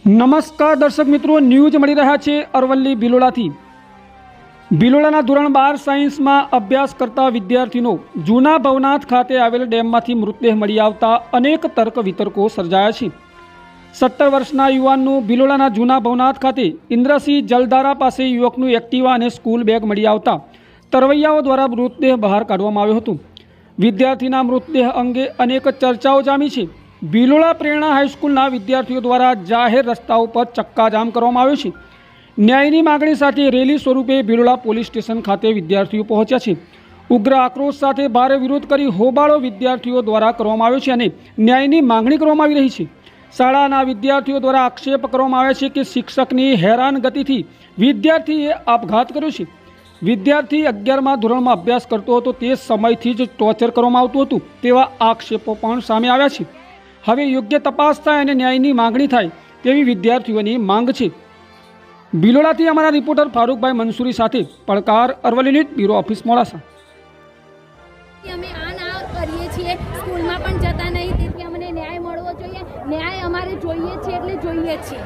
નમસ્કાર દર્શક મિત્રો, ન્યૂઝ મળી રહ્યા છે અરવલ્લી ભિલોડાથી ભિલોડાના ધોરણ બાર સાયન્સમાં અભ્યાસ કરતા વિદ્યાર્થીનો જૂના ભવનાથ ખાતે આવેલ ડેમમાંથી મૃતદેહ મળી આવતા અનેક તર્ક વિતર્કો સર્જાયા છે. સત્તર વર્ષના યુવાનનું ભિલોડાના જૂના ભવનાથ ખાતે ઇન્દ્રસિંહ જલધારા પાસે યુવકનું એક્ટિવા અને સ્કૂલ બેગ મળી આવતા તરવૈયાઓ દ્વારા મૃતદેહ બહાર કાઢવામાં આવ્યો હતો. વિદ્યાર્થીના મૃતદેહ અંગે અનેક ચર્ચાઓ જામી છે. બિલોડા પ્રેરણા હાઈસ્કૂલના વિદ્યાર્થીઓ દ્વારા જાહેર રસ્તાઓ પર ચક્કાજામ કરવામાં આવ્યો છે. ન્યાયની માગણી સાથે રેલી સ્વરૂપે બિલોડા પોલીસ સ્ટેશન ખાતે વિદ્યાર્થીઓ પહોંચ્યા છે. ઉગ્ર આક્રોશ સાથે ભારે વિરોધ કરી હોબાળો વિદ્યાર્થીઓ દ્વારા કરવામાં આવ્યો છે અને ન્યાયની માંગણી કરવામાં આવી રહી છે. શાળાના વિદ્યાર્થીઓ દ્વારા આક્ષેપ કરવામાં આવે છે કે શિક્ષકની હેરાન ગતિથી વિદ્યાર્થીએ આપઘાત કર્યો છે. વિદ્યાર્થી અગિયારમાં ધોરણમાં અભ્યાસ કરતો હતો તે સમયથી જ ટોર્ચર કરવામાં આવતું હતું તેવા આક્ષેપો પણ સામે આવ્યા છે. હવે યોગ્ય તપાસ થાય અને ન્યાયની માંગણી થાય તેવી વિદ્યાર્થીઓની માંગ છે. બિલોડાથી અમારા રિપોર્ટર ફારૂકભાઈ મંસૂરી સાથે પડકાર Aravalli news bureau office Modasa. અમે આ ના કરીએ છીએ, સ્કૂલમાં પણ જતા નહીં, તેથી અમને ન્યાય મળવો જોઈએ. ન્યાય અમારે જોઈએ છે એટલે જોઈએ છીએ.